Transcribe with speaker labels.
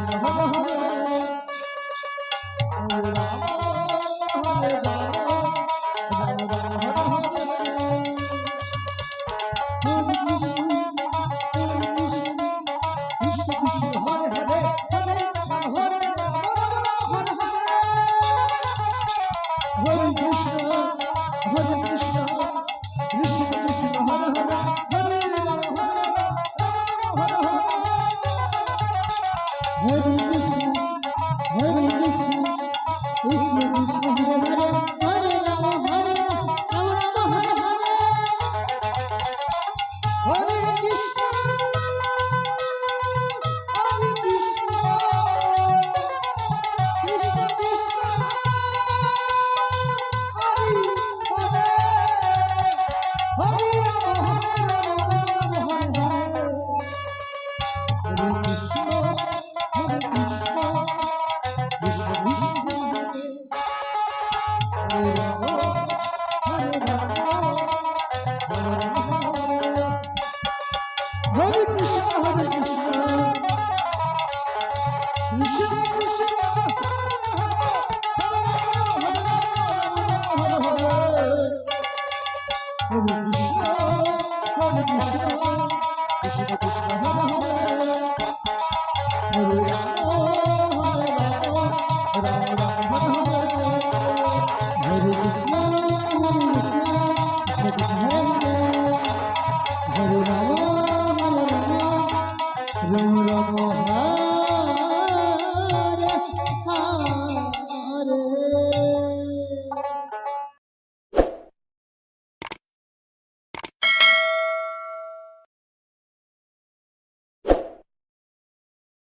Speaker 1: Oh, 我 Hare Krishna, Hare Krishna, Hare Hare, Hare Rama.